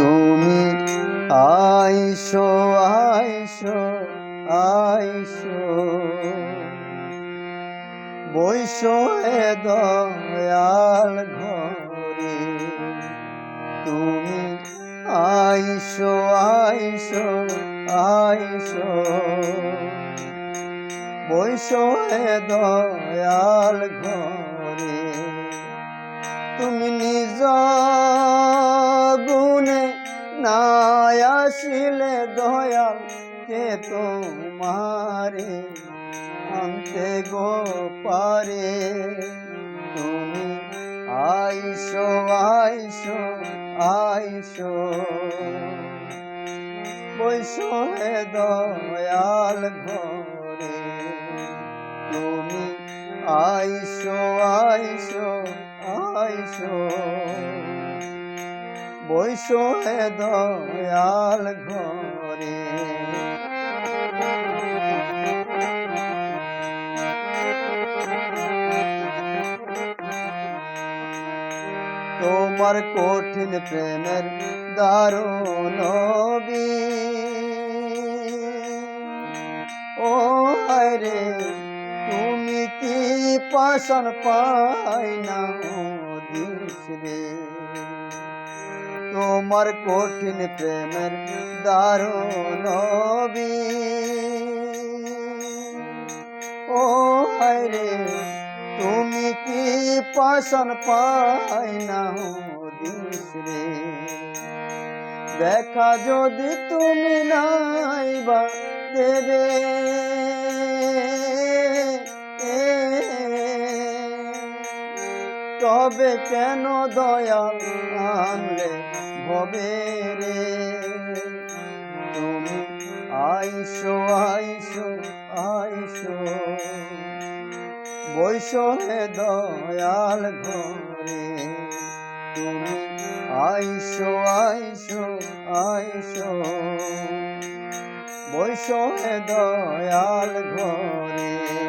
তুমি আইসো আইসো আইসো। বৈশো হে দয়াল ঘরে। তুমি আইসো আইসো আইসো। বৈশো হে দয়াল ঘরে। তুমি নিজ গুণে আসিলে দয়াল, কে তোমারে আনতে গো পারে? তুমি আইসো আইসো আইসো। বৈশো হে দয়াল ঘরে, তুমি আইসো আইসো আইসো। হে দয়াল ঘরে। তোমার কঠিন প্রেমের দারুণ ও রে, তুমি কি পাশন পাই না দিস রে। তোমার কঠিন প্রেমের দারুণ ও রে, তুমি কি পাশন পাই না দিস রে? দেখা যদি তুমি নাই বা দেবে। তবে কেন দয়া আনলে ভবে রে। তুমি আইসো আইসো আইসো। বৈশো হে দয়াল ঘরে। তুমি আইসো আইসো আইসো। বৈশো হে দয়াল ঘরে।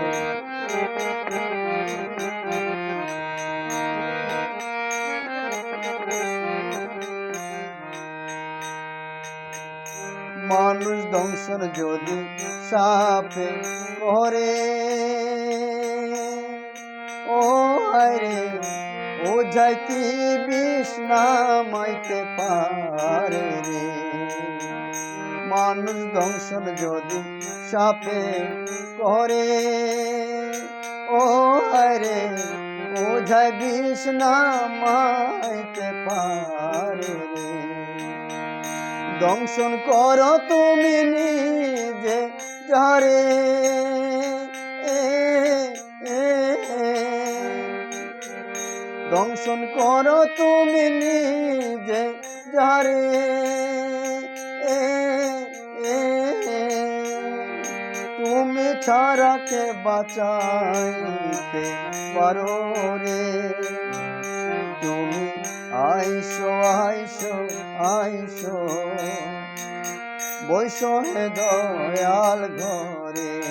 মানুষ দংশন যদি সাপে করে ও রে, ও যাই কি বিষ নামাইতে পারে রে? মানুষ দংশন যদি সাপে করে ও রে, ও যাই বিষ নামাইতে পারে রে? দংশন করো তুমি নিজে যারে দংশন করো তুমি নিজে যারে তুমি ছাড়া কে বাঁচাইতে পারো রে। তুমি আইসো আইসো আইসো। বৈশো হে দয়াল ঘরে।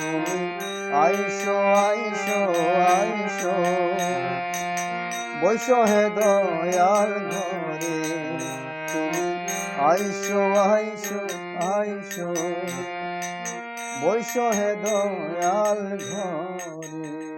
তুমি আইসো আইসো আইসো। বৈশো হে দয়াল ঘরে। তুমি আইসো আইসো আইসো। বৈশো হে দয়াল ঘরে।